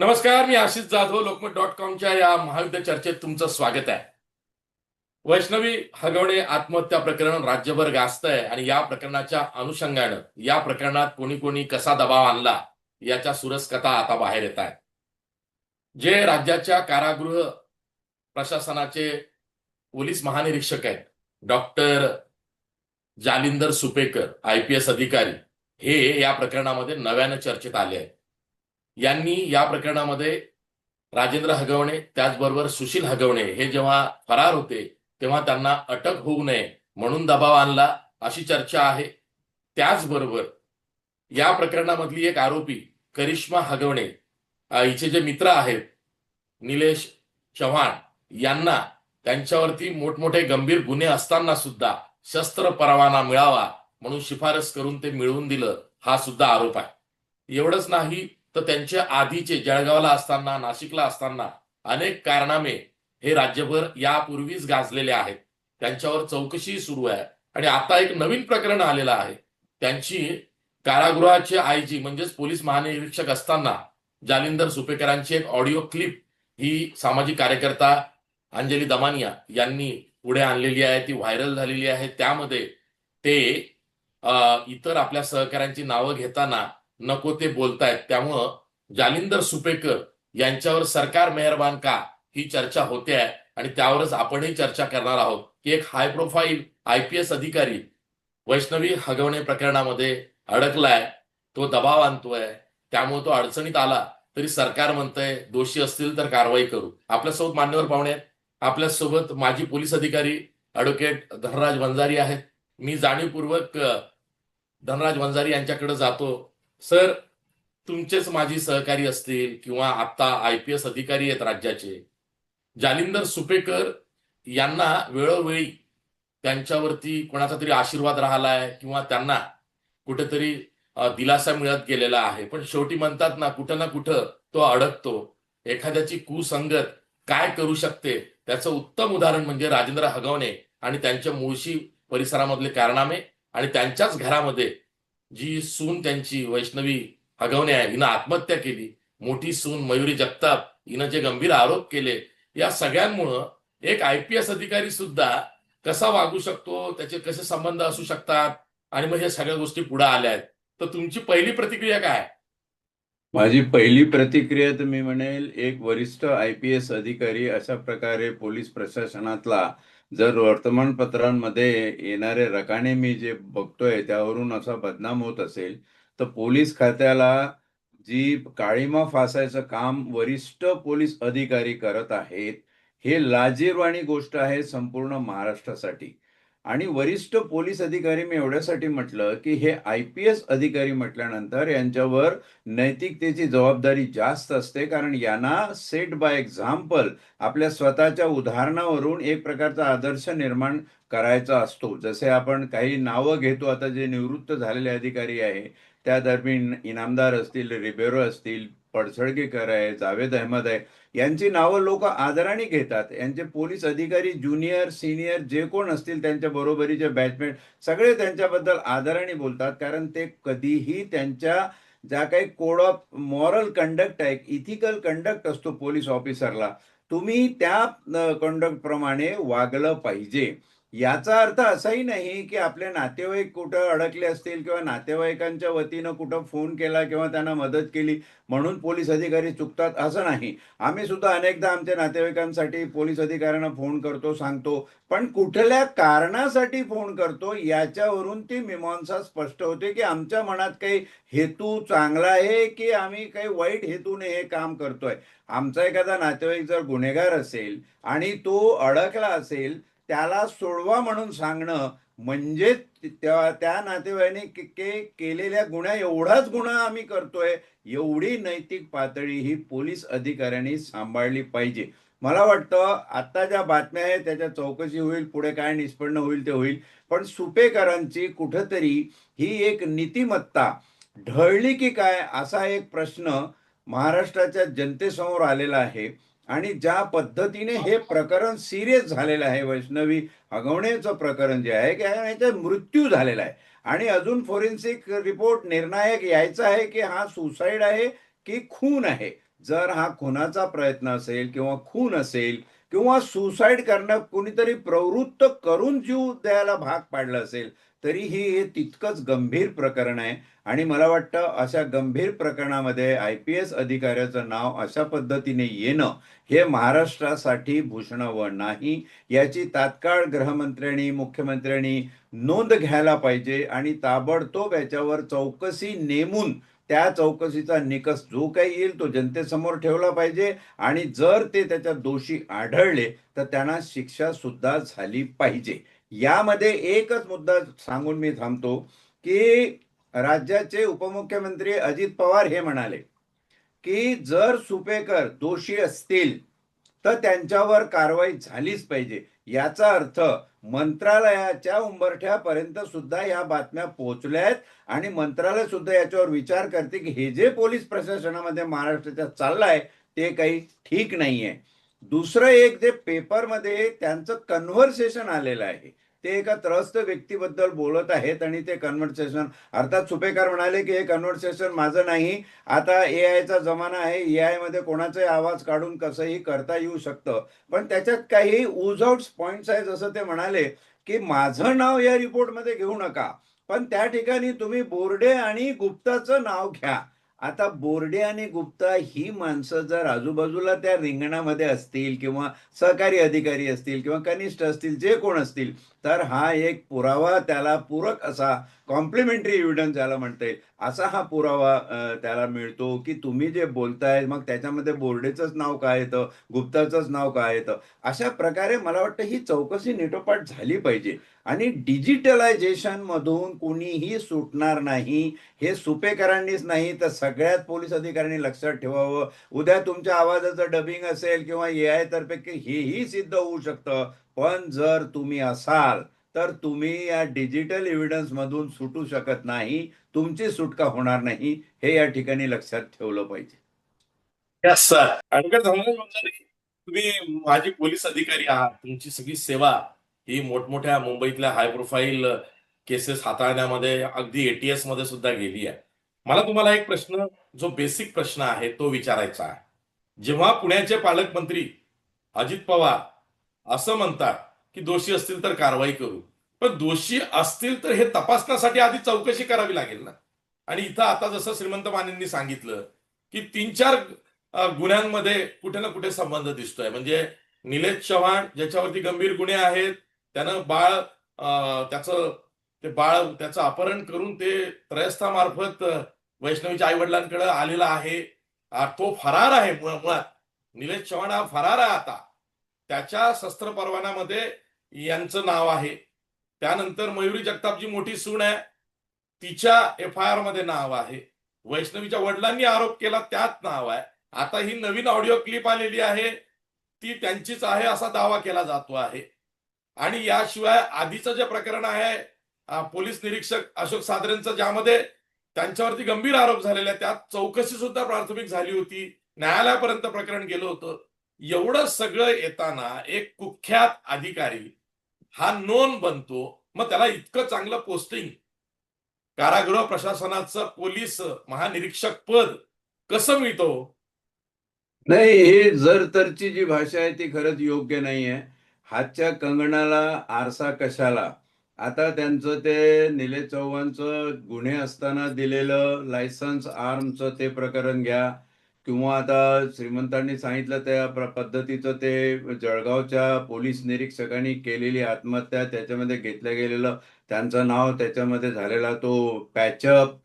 नमस्कार मी आशिष जाधव लोकमत डॉट कॉमच्या या महायुद्ध चर्चेत तुमचं स्वागत आहे. वैष्णवी हगवणे आत्महत्या प्रकरण राज्यभर गाजत आहे आणि या प्रकरणाच्या अनुषंगानं या प्रकरणात कोणी कोणी कसा दबाव आणला याच्या सुरस कथा आता बाहेर येत आहेत. जे राज्याच्या कारागृह प्रशासनाचे पोलीस महानिरीक्षक आहेत doctor Jalindar Supekar I P S अधिकारी हे या प्रकरणामध्ये नव्यानं चर्चेत आले आहेत. यांनी या प्रकरणामध्ये राजेंद्र हगवणे त्याचबरोबर सुशील हगवणे हे जेव्हा फरार होते तेव्हा त्यांना अटक होऊ नये म्हणून दबाव आणला अशी चर्चा आहे. त्याचबरोबर या प्रकरणामधली एक आरोपी करिश्मा हगवणे हिचे जे मित्र आहेत निलेश चव्हाण यांना त्यांच्यावरती मोठमोठे गंभीर गुन्हे असताना सुद्धा शस्त्र परवाना मिळावा म्हणून शिफारस करून ते मिळवून दिलं हा सुद्धा आरोप आहे. एवढंच नाही तर त्यांच्या आधीचे जळगावला असताना नाशिकला असताना अनेक कारनामे हे राज्यभर यापूर्वीच गाजलेले आहेत. त्यांच्यावर चौकशी सुरू आहे. आणि आता एक नवीन प्रकरण आलेलं आहे. त्यांची कारागृहाचे आयजी म्हणजेच पोलीस महानिरीक्षक असताना जालिंदर सुपेकरांची एक ऑडिओ क्लिप ही सामाजिक कार्यकर्ता अंजली दमानिया यांनी पुढे आणलेली आहे. ती व्हायरल झालेली आहे. त्यामध्ये ते इतर आपल्या सहकाऱ्यांची नावं घेताना नको ते बोलतायत. त्यामुळं जालिंदर सुपेकर यांच्यावर सरकार मेहरबान का? ही चर्चा होते आहे आणि त्यावरच आपणही चर्चा करणार आहोत. की एक high profile I P S अधिकारी वैष्णवी हगवणे प्रकरणामध्ये अडकलाय. तो दबाव आणतोय. त्यामुळे तो अडचणीत आला तरी सरकार म्हणतंय दोषी असतील तर कारवाई करू. आपल्यासोबत मान्यवर पाहुणे आहेत. आपल्यासोबत माजी पोलीस अधिकारी ॲडव्होकेट धनराज वंजारी आहेत. मी जाणीवपूर्वक धनराज वंजारी यांच्याकडे जातो. सर तुमचेच माजी सहकारी असतील किंवा आता आय पी एस अधिकारी आहेत राज्याचे. जालिंदर सुपेकर यांना वेळोवेळी त्यांच्यावरती कोणाचा तरी आशीर्वाद राहिलाय किंवा त्यांना कुठेतरी दिलासा मिळत गेलेला आहे. पण शेवटी म्हणतात ना कुठं ना कुठं तो अडकतो. एखाद्याची कुसंगत काय करू शकते? त्याचं उत्तम उदाहरण म्हणजे राजेंद्र हगवणे आणि त्यांच्या मुळशी परिसरामधले कारनामे आणि त्यांच्याच घरामध्ये जी सून त्यांची वैष्णवी हगवणे आहे हिनं आत्महत्या केली. मोठी सून मयुरी जगताप हिनं जे गंभीर आरोप केले या सगळ्यांमुळं एक आय पी एस अधिकारी सुद्धा कसा वागू शकतो त्याचे कसे संबंध असू शकतात आणि मग ह्या सगळ्या गोष्टी पुढे आल्या आहेत. तर तुमची पहिली प्रतिक्रिया काय? माझी पहिली प्रतिक्रिया तर मी म्हणेल एक वरिष्ठ आय पी एस अधिकारी अशा प्रकारे पोलीस प्रशासनातला जर वर्तमानपत्रांमध्ये येणारे रकाने मी जे बघतोय त्यावरून असा बदनाम होत असेल तर पोलीस खात्याला जी काळीमा फासायचं काम वरिष्ठ पोलीस अधिकारी करत आहेत हे लाजीरवाणी गोष्ट आहे संपूर्ण महाराष्ट्रासाठी. आणि वरिष्ठ पोलीस अधिकारी मी एवढ्यासाठी म्हटलं की हे आय पी एस अधिकारी म्हटल्यानंतर यांच्यावर नैतिकतेची जबाबदारी जास्त असते. कारण यांना सेट बाय एक्झाम्पल आपल्या स्वतःच्या उदाहरणावरून एक प्रकारचा आदर्श निर्माण करायचा असतो. जसे आपण काही नावं घेतो. आता जे निवृत्त झालेले अधिकारी आहे त्या दरम्यान इनामदार असतील रिबेरो असतील पडसडगेकर आहे जावेद अहमद आहे यांची नावं लोक आदराने घेतात. यांचे पोलीस अधिकारी ज्युनियर सिनियर जे कोण असतील त्यांच्या बरोबरीचे बॅचमेट सगळे त्यांच्याबद्दल आदराने बोलतात. कारण ते कधीही त्यांच्या ज्या काही कोड ऑफ मॉरल कंडक्ट आहे इथिकल कंडक्ट असतो पोलीस ऑफिसरला. तुम्ही त्या कंडक्टप्रमाणे वागलं पाहिजे. याचा अर्थ असाही नाही की आपले नातेवाईक कुठं अडकले असतील किंवा नातेवाईकांच्या वतीनं कुठं फोन केला किंवा त्यांना मदत केली म्हणून पोलीस अधिकारी चुकतात असं नाही. आम्ही सुद्धा अनेकदा आमच्या नातेवाईकांसाठी पोलीस अधिकाऱ्यांना फोन करतो सांगतो पण कुठल्या कारणासाठी फोन करतो याच्यावरून ती मीमांसा स्पष्ट होते की आमच्या मनात काही हेतू चांगला आहे की आम्ही काही वाईट हेतूने हे काम करतोय. आमचा एखादा नातेवाईक जर गुन्हेगार असेल आणि तो अडकला असेल त्याला सोडवा म्हणून सांगणं म्हणजे त्या त्या के- के- केलेल्या गुन्ह्या एवढाच गुन्हा आम्ही करतोय एवढी नैतिक पातळी ही पोलीस अधिकाऱ्यांनी सांभाळली पाहिजे. मला वाटतं आता ज्या बातम्या आहेत त्याच्या चौकशी होईल पुढे काय निष्पन्न होईल ते होईल. पण सुपेकरांची कुठंतरी ही एक नीतिमत्ता ढळली की काय असा एक प्रश्न महाराष्ट्राच्या जनतेसमोर आलेला आहे. आणि ज्या पद्धतीने हे प्रकरण सिरियस झालेलं आहे वैष्णवी हगवण्याचं प्रकरण जे आहे की याचा मृत्यू झालेला आहे. आणि अजून फोरेन्सिक रिपोर्ट निर्णायक यायचा आहे की हा सुसाईड आहे की खून आहे. जर हा खुनाचा प्रयत्न असेल किंवा खून असेल किंवा सुसाईड करणं कोणीतरी प्रवृत्त करून जीव द्यायला भाग पाडलं असेल तरीही हे तितकंच गंभीर प्रकरण आहे. आणि मला वाटतं अशा गंभीर प्रकरणामध्ये आय पी एस अधिकाऱ्याचं नाव अशा पद्धतीने येणं हे महाराष्ट्रासाठी भूषणावं नाही. याची तात्काळ गृहमंत्र्यांनी मुख्यमंत्र्यांनी नोंद घ्यायला पाहिजे आणि ताबडतोब याच्यावर चौकशी नेमून त्या चौकशीचा निकष जो काही येईल तो जनतेसमोर ठेवला पाहिजे. आणि जर ते त्याच्यात दोषी आढळले तर त्यांना शिक्षा सुद्धा झाली पाहिजे. यामध्ये एकच मुद्दा सांगून मी थांबतो की राज्याचे उपमुख्यमंत्री अजित पवार हे म्हणाले की जर सुपेकर दोषी असतील तर त्यांच्यावर कारवाई झालीच पाहिजे. याचा अर्थ मंत्रालयाच्या उंबरठ्यापर्यंत सुद्धा या बातम्या पोहोचल्या आहेत आणि मंत्रालय सुद्धा याच्यावर विचार करते की हे जे पोलीस प्रशासनामध्ये महाराष्ट्राच्या चाललंय ते काही ठीक नाहीये. दुसरं एक जे पेपरमध्ये त्यांचं कन्व्हर्सेशन आलेलं आहे ते एका त्रस्त व्यक्तीबद्दल बोलत आहेत आणि ते कन्व्हर्सेशन अर्थात सुपेकार म्हणाले की हे कन्व्हर्सेशन माझं नाही. आता ए आयचा जमाना आहे. ए आयमध्ये कोणाचाही आवाज काढून कसंही करता येऊ शकतं. पण त्याच्यात काही उज आउट पॉइंट्स आहेत जसं ते म्हणाले की माझं नाव या रिपोर्टमध्ये घेऊ नका. पण त्या ठिकाणी तुम्ही बोर्डे आणि गुप्ताचं नाव घ्या. आता बोर्डे आणि गुप्ता ही माणसं जर आजूबाजूला त्या रिंगणामध्ये असतील किंवा सहकारी अधिकारी असतील किंवा कनिष्ठ असतील जे कोण असतील तर हा एक पुरावा त्याला पूरक असा कॉम्प्लिमेंटरी एव्हिडन्स ज्याला म्हणता. येईल असा हा पुरावा त्याला मिळतो की तुम्ही जे बोलताय मग त्याच्यामध्ये बोर्डेचंच नाव काय येतं गुप्ताचंच नाव काय येतं? अशा प्रकारे मला वाटतं ही चौकशी निटोपाट झाली पाहिजे. आणि डिजिटलायझेशन मधून कुणीही सुटणार नाही हे सुपेकरांनीच नाही तर सगळ्यात पोलीस अधिकाऱ्यांनी लक्षात ठेवावं. उद्या तुमच्या आवाजाचं डबिंग असेल किंवा ए आय तर्फे हेही सिद्ध होऊ शकतं. पण जर तुम्ही असाल तर तुम्ही या डिजिटल एव्हिडन्समधून सुटू शकत नाही. तुमची सुटका होणार नाही. हे या ठिकाणी लक्षात ठेवलं पाहिजे. यस सर तुम्ही माजी पोलीस अधिकारी आहात. तुमची सगळी सेवा ही मोठमोठ्या मुंबईतल्या हाय प्रोफाईल केसेस हाताळण्यामध्ये अगदी एटीएसमध्ये सुद्धा गेली आहे. मला तुम्हाला एक प्रश्न जो बेसिक प्रश्न आहे तो विचारायचा आहे. जेव्हा पुण्याचे पालकमंत्री अजित पवार असं म्हणतात की दोषी असतील तर कारवाई करू. पण दोषी असतील तर हे तपासण्यासाठी आधी चौकशी करावी लागेल ना. आणि इथं आता जसं श्रीमंत मानेंनी सांगितलं की तीन चार गुन्ह्यांमध्ये कुठे ना कुठे संबंध दिसतोय. म्हणजे निलेश चव्हाण ज्याच्यावरती गंभीर गुन्हे आहेत त्यानं बाळ त्याचं ते बाळ त्याचं अपहरण करून ते त्रयस्थामार्फत वैष्णवीच्या आई वडिलांकडे आलेला आहे. तो फरार आहे मुळा- मुळात. निलेश चव्हाण हा फरार आहे आता. त्याच्या शस्त्र परवान्यामध्ये यांचं नाव आहे. त्यानंतर मयुरी जगतापची मोठी सून आहे. तिच्या एफ आय आरमध्ये नाव आहे. वैष्णवीच्या वडिलांनी आरोप केला त्यात नाव आहे. आता ही नवीन ऑडिओ क्लिप आलेली आहे. ती त्यांचीच आहे असा दावा केला जातो आहे. आणि याशिवाय आधीचं जे प्रकरण आहे पोलीस निरीक्षक अशोक सादरेंचं ज्यामध्ये त्यांच्यावरती गंभीर आरोप झालेले आहेत. त्यात चौकशी सुद्धा प्राथमिक झाली होती. न्यायालयापर्यंत प्रकरण गेलं होतं. एवढं सगळं येताना एक कुख्यात अधिकारी हा नोंद बनतो. मग त्याला इतकं चांगलं पोस्टिंग कारागृह प्रशासनाचं पोलीस महानिरीक्षक पद कसं मिळतो? नाही हे जर तरची जी भाषा आहे ती खरंच योग्य नाही आहे हातच्या कंगणाला आरसा कशाला? आता त्यांचं ते निलेश चव्हाणचं गुन्हे असताना दिलेलं लायसन्स आर्मचं ते प्रकरण घ्या. किंवा आता श्रीमंतांनी सांगितलं त्या पद्धतीचं ते जळगावच्या पोलीस निरीक्षकांनी केलेली आत्महत्या त्याच्यामध्ये घेतलं गेलेलं त्यांचं नाव त्याच्यामध्ये झालेला तो पॅचअप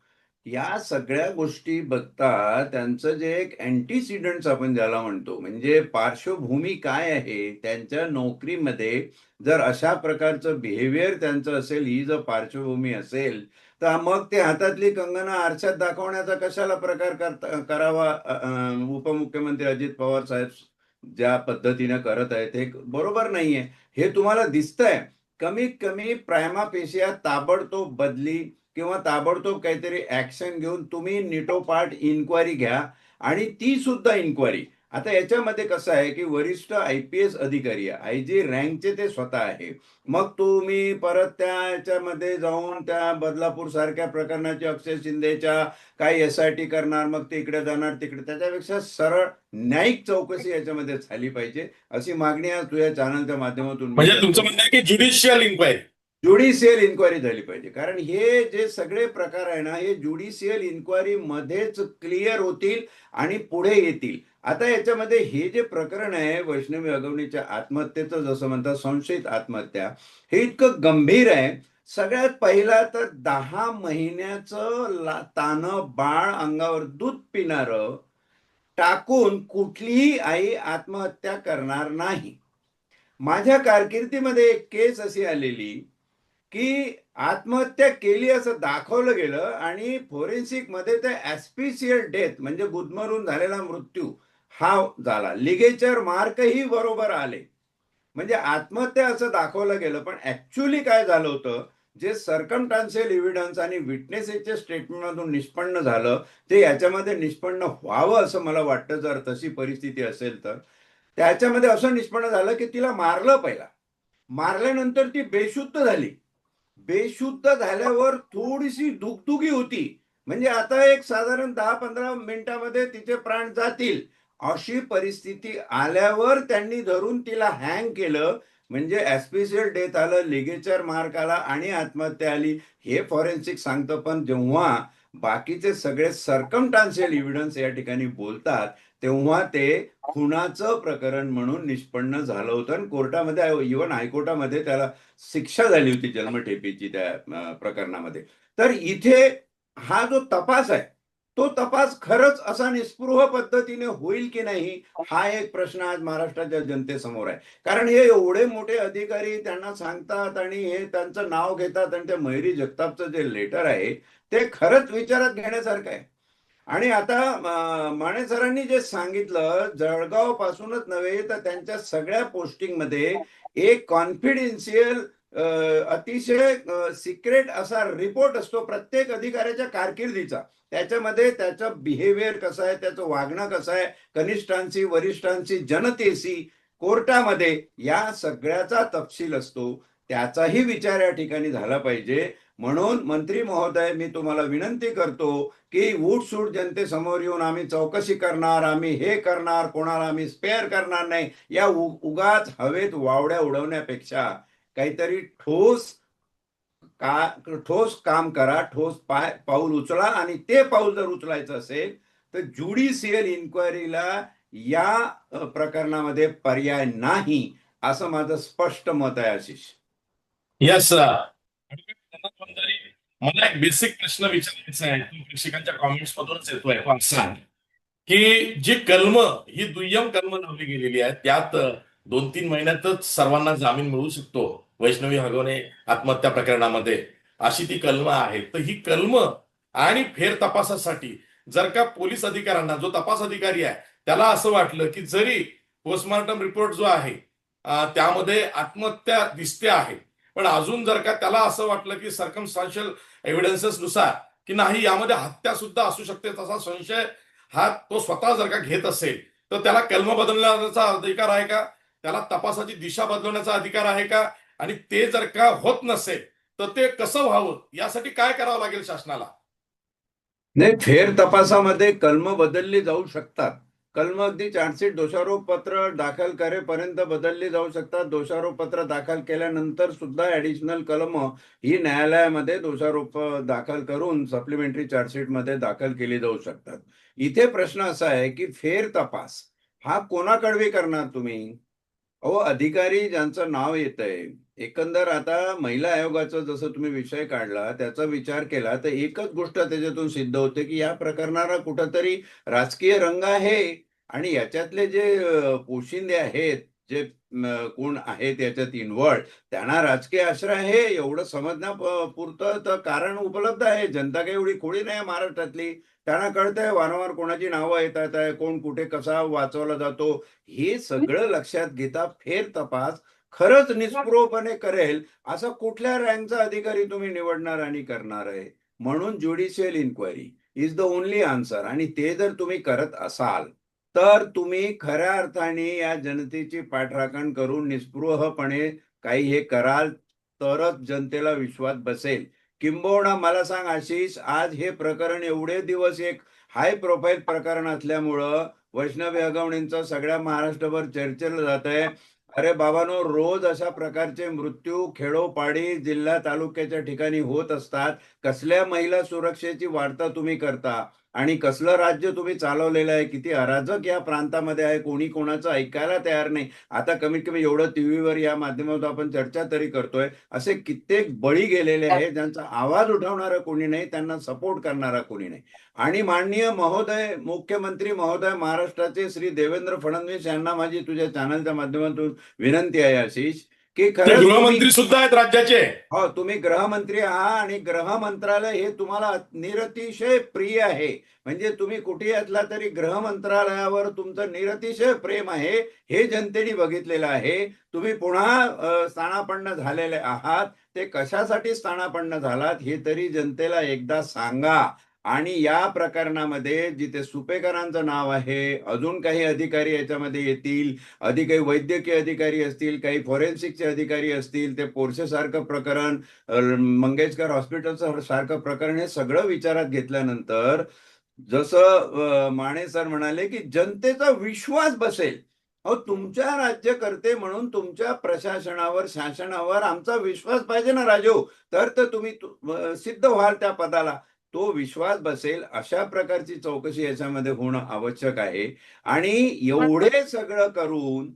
या सगळ्या गोष्टी बघता त्यांचं जे एक अँटीसिडंट्स आपण ज्याला म्हणतो म्हणजे पार्श्वभूमी काय आहे त्यांच्या नोकरीमध्ये जर अशा प्रकारचं बिहेवियर त्यांचं असेल ही जर पार्श्वभूमी असेल तर मग ते हातातली कंगना आरशात दाखवण्याचा कशाला प्रकार करता करावा? उपमुख्यमंत्री अजित पवार साहेब ज्या पद्धतीने करत आहेत हे बरोबर नाहीये. हे तुम्हाला दिसतंय. कमीत कमी प्रायमा पेशिया ताबडतोब बदली किंवा ताबडतोब काहीतरी ऍक्शन घेऊन तुम्ही निटोपाट इन्क्वायरी घ्या आणि ती सुद्धा इन्क्वायरी आता याच्यामध्ये कसं आहे की वरिष्ठ आय पी एस अधिकारी आय जी रँकचे ते स्वतः आहे. मग तुम्ही परत त्या याच्यामध्ये जाऊन त्या बदलापूर सारख्या प्रकरणाची अक्षय शिंदेच्या काय एस आय टी करणार मग ते इकडे जाणार तिकडे. त्याच्यापेक्षा सरळ न्यायिक चौकशी याच्यामध्ये झाली पाहिजे अशी मागणी आज तुझ्या चॅनलच्या माध्यमातून म्हणजे. तुमचं म्हणणं आहे की ज्युडिशियल इन्क्वायरी ज्युडिशियल इन्क्वायरी झाली पाहिजे. कारण हे जे सगळे प्रकार आहे ना हे ज्युडिशियल इन्क्वायरी मध्येच क्लिअर होतील आणि पुढे येतील. आता याच्यामध्ये हे जे प्रकरण आहे वैष्णवी अगवणीच्या आत्महत्येचं जसं म्हणतात संशयित आत्महत्या हे इतकं गंभीर आहे. सगळ्यात पहिला तर दहा महिन्याचं ला- तानं बाळ अंगावर दूध पिणारं टाकून कुठलीही आई आत्महत्या करणार नाही. माझ्या कारकिर्दीमध्ये एक केस अशी आलेली की आत्महत्या केली असं दाखवलं गेलं आणि फोरेन्सिकमध्ये ते ऍस्पिशियल डेथ म्हणजे गुदमरून झालेला मृत्यू हा झाला. लिगेचर मार्कही बरोबर आले. म्हणजे आत्महत्या असं दाखवलं गेलं पण ऍक्च्युली काय झालं होतं? जे सर्कमटान्शियल एव्हिडन्स आणि विटनेसेसच्या स्टेटमेंटमधून निष्पन्न झालं ते याच्यामध्ये निष्पन्न व्हावं असं मला वाटतं जर तशी परिस्थिती असेल तर. त्याच्यामध्ये असं निष्पन्न झालं की तिला मारलं पहिला. मारल्यानंतर ती बेशुद्ध झाली. बेशुद्ध झाल्यावर थोडीशी दुगदुगी होती. म्हणजे आता एक साधारण दहा पंधरा मिनिटामध्ये तिचे प्राण जातील. अशी परिस्थिती आल्यावर त्यांनी धरून तिला हँग केलं. म्हणजे ऍस्पिशियल डेथ आलं लिगेचर मार्क आला आणि आत्महत्या आली. हे फॉरेन्सिक सांगतं पण जेव्हा बाकीचे सगळे सर्कमटान्शियल इव्हिडन्स या ठिकाणी बोलतात तेव्हा ते खुनाचं प्रकरण म्हणून निष्पन्न झालं होतं आणि कोर्टामध्ये इव्हन हायकोर्टामध्ये त्याला शिक्षा झाली होती जन्मठेपीची त्या प्रकरणामध्ये. तर इथे हा जो तपास आहे तो तपास खरंच असा निस्पृह पद्धतीने होईल की नाही हा एक प्रश्न आज महाराष्ट्राच्या जनतेसमोर आहे. कारण हे एवढे मोठे अधिकारी त्यांना सांगतात आणि हे त्यांचं नाव घेतात आणि त्या मयुरी जगतापचं जे लेटर आहे ते खरंच विचारात घेण्यासारखं आहे. आणि आता माने सरांनी जे सांगितलं जळगाव पासूनच नव्हे तर त्यांच्या सगळ्या पोस्टिंगमध्ये एक कॉन्फिडेन्शियल अतिशय सिक्रेट असा रिपोर्ट असतो प्रत्येक अधिकाऱ्याच्या कारकिर्दीचा. त्याच्यामध्ये त्याचं बिहेवियर कसं आहे त्याचं वागणं कसं आहे कनिष्ठांशी वरिष्ठांशी जनतेशी कोर्टामध्ये या सगळ्याचा तपशील असतो. त्याचाही विचार या ठिकाणी झाला पाहिजे. म्हणून मंत्री महोदय मी तुम्हाला विनंती करतो की सूट जनतेसमोर येऊन आम्ही चौकशी करणार आम्ही हे करणार कोणाला आम्ही स्पेअर करणार नाही या उगाच हवेत वावड्या उडवण्यापेक्षा काहीतरी ठोस का ठोस काम करा ठोस पाय पाऊल उचला आणि ते पाऊल जर उचलायचं असेल तर ज्युडिशियल इन्क्वायरीला या प्रकरणामध्ये पर्याय नाही असं माझं स्पष्ट मत आहे आशिष. येस मला एक बेसिक प्रश्न विचारायचा आहे. तो प्रेक्षकांच्या कॉमेंट्स मधूनच येतोय. असा की जी कलम ही दुय्यम कलम लावली गेलेली आहे त्यात दोन तीन महिन्यातच सर्वांना जामीन मिळू शकतो. वैष्णवी हगवणे आत्महत्या प्रकरणामध्ये. अशी ती कलम आहे तर ही कलम आणि फेर तपासासाठी जर का पोलीस अधिकाऱ्यांना जो तपास अधिकारी आहे त्याला असं वाटलं की जरी पोस्टमॉर्टम रिपोर्ट जो आहे त्यामध्ये आत्महत्या दिसते आहे पण अजून जर का त्याला असं वाटलं की सर्कमस्टान्शियल एव्हिडन्सेस नुसार की नाही यामध्ये हत्या सुद्धा असू शकते तसा संशय हा तो स्वतः जर का घेत असेल तर त्याला कलम बदलण्याचा अधिकार आहे का? त्याला तपासाची दिशा बदलवण्याचा अधिकार आहे का? आणि ते जर का होत नसेल तर ते कसं व्हावं? यासाठी काय करावं लागेल शासनाला? नाही फेर तपासामध्ये कलम बदलली जाऊ शकतात. कलम अगदी चार्जशीट दोषारोप पत्र दाखल करेपर्यंत बदलली जाऊ शकतात. दोषारोप पत्र दाखल केल्यानंतर सुद्धा ऍडिशनल कलम ही न्यायालयामध्ये दोषारोप दाखल करून सप्लिमेंटरी चार्जशीटमध्ये दाखल केली जाऊ शकतात. इथे प्रश्न असा आहे की फेर तपास हा कोणाकडवी करणार तुम्ही? अहो अधिकारी ज्यांचं नाव येत आहे एकंदर आता महिला आयोगाचा जसं तुम्ही विषय काढला त्याचा विचार केला तर एकच गोष्ट त्याच्यातून सिद्ध होते की या प्रकरणाला कुठंतरी राजकीय रंग आहे. आणि याच्यातले जे पोशिंदे आहेत जे कोण आहेत याच्यात इन्व्हॉल्ड त्यांना राजकीय आश्रय आहे एवढं समजण्यापुरतं तर कारण उपलब्ध आहे. जनता काही एवढी खोळी नाही महाराष्ट्रातली. त्यांना कळतंय वारंवार कोणाची नावं येतात आहे कोण कुठे कसा वाचवला जातो. हे सगळं लक्षात घेता फेर तपास खरंच निस्पृहपणे करेल असा कुठल्या रँकचा अधिकारी तुम्ही निवडणार आणि करणार आहे? म्हणून judicial inquiry is the only answer आणि ते जर तुम्ही करत असाल तर तुम्ही खऱ्या अर्थाने या जनतेची पाठराखण करून निस्पृहपणे काही हे कराल तरच जनतेला विश्वास बसेल. किंबहुना मला सांग आशिष आज हे प्रकरण एवढे दिवस एक हाय प्रोफाईल प्रकरण असल्यामुळं वैष्णवी अगवणींचं सगळ्या महाराष्ट्रभर चर्चेला जात आहे अरे बाबानो रोज अशा प्रकारचे मृत्यू खेडोपाडी जिल्हा तालुक्याच्या ठिकाणी होत असतात. कसल्या महिला सुरक्षेची वार्ता तुम्ही करता? आणि कसलं राज्य तुम्ही चालवलेलं आहे? किती अराजक या प्रांतामध्ये आहे? कोणी कोणाचं ऐकायला तयार नाही. आता कमीत कमी एवढं टीव्हीवर या माध्यमातून आपण चर्चा तरी करतोय. असे कित्येक बळी गेलेले आहेत ज्यांचा आवाज उठवणारा कोणी नाही त्यांना सपोर्ट करणारा कोणी नाही. आणि माननीय महोदय मुख्यमंत्री महोदय महाराष्ट्राचे श्री देवेंद्र फडणवीस यांना माझी तुझ्या चॅनलच्या माध्यमातून विनंती आहे आशिष. की गृहमंत्री सुद्धा आहेत राज्याचे. हो तुम्ही गृहमंत्री आहात आणि गृह मंत्रालय हे तुम्हाला निरतिशय प्रिय आहे. म्हणजे तुम्ही कुठेही असला तरी गृह मंत्रालयावर तुमचं निरतिशय प्रेम आहे हे जनतेने बघितलेलं आहे. तुम्ही पुन्हा स्थानापन्न झालेले आहात. ते कशासाठी स्थानापन्न झालात हे तरी जनतेला एकदा सांगा. आणि या प्रकरणामध्ये जिथे सुपेकरांचं नाव आहे अजून काही अधिकारी याच्यामध्ये येतील अधिक काही वैद्यकीय अधिकारी असतील काही फॉरेन्सिकचे अधिकारी असतील ते पोरसेसारखं प्रकरण मंगेशकर हॉस्पिटलचं सारखं प्रकरण हे सगळं विचारात घेतल्यानंतर जसं माने सर म्हणाले की जनतेचा विश्वास बसेल. अहो तुमच्या राज्यकर्ते म्हणून तुमच्या प्रशासनावर शासनावर आमचा विश्वास पाहिजे ना राजू. तर तर तुम्ही सिद्ध व्हाल त्या पदाला. तो विश्वास बसेल अशा प्रकारची चौकशी याच्यामध्ये होणं आवश्यक आहे. आणि एवढे सगळं करून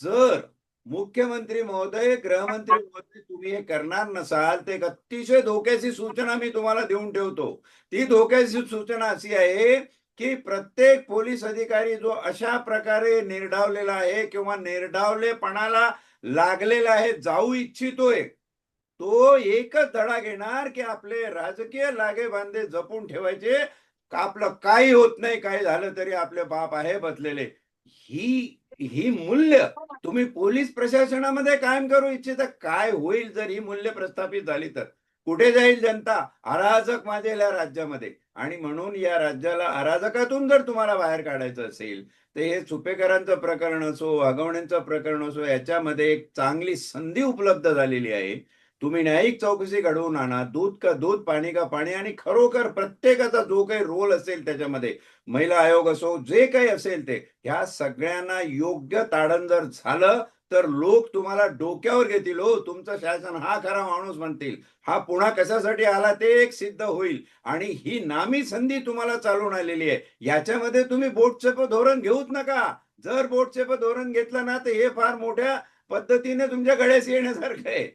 जर मुख्यमंत्री महोदय गृहमंत्री महोदय तुम्ही हे करणार नसाल तर एक अतिशय धोक्याची सूचना मी तुम्हाला देऊन ठेवतो. ती धोक्याची सूचना अशी आहे की प्रत्येक पोलीस अधिकारी जो अशा प्रकारे निर्डावलेला आहे किंवा निर्डावलेपणाला लागलेला आहे जाऊ इच्छितोय. तो एकच धडा घेणार की आपले राजकीय लागे बांधे जपून ठेवायचे. का आपलं काही होत नाही काही झालं तरी आपले बाप आहे बसलेले. ही ही मूल्य तुम्ही पोलीस प्रशासनामध्ये कायम करू इच्छिता. काय होईल जर ही मूल्य प्रस्थापित झाली तर? कुठे जाईल जनता? अराजक माजेल या राज्यामध्ये. आणि म्हणून या राज्याला अराजकातून जर तुम्हाला बाहेर काढायचं असेल तर हे सुपेकरांचं प्रकरण असो आगवण्यांचं प्रकरण असो याच्यामध्ये एक चांगली संधी उपलब्ध झालेली आहे. तुम्ही न्यायिक चौकशी घडवून आणा दूध का दूध पाणी का पाणी आणि खरोखर प्रत्येकाचा जो काही रोल असेल त्याच्यामध्ये महिला आयोग असो जे काही असेल ते ह्या सगळ्यांना योग्य ताडण जर झालं तर लोक तुम्हाला डोक्यावर घेतील हो तुमचं शासन हा खरा माणूस म्हणतील हा पुन्हा कशासाठी आला ते एक सिद्ध होईल. आणि ही नामी संधी तुम्हाला चालून आलेली आहे. याच्यामध्ये तुम्ही बोटचेप धोरण घेऊच नका. जर बोटचेप धोरण घेतलं ना तर हे फार मोठ्या पद्धतीने तुमच्या गळ्यास येण्यासारखं आहे.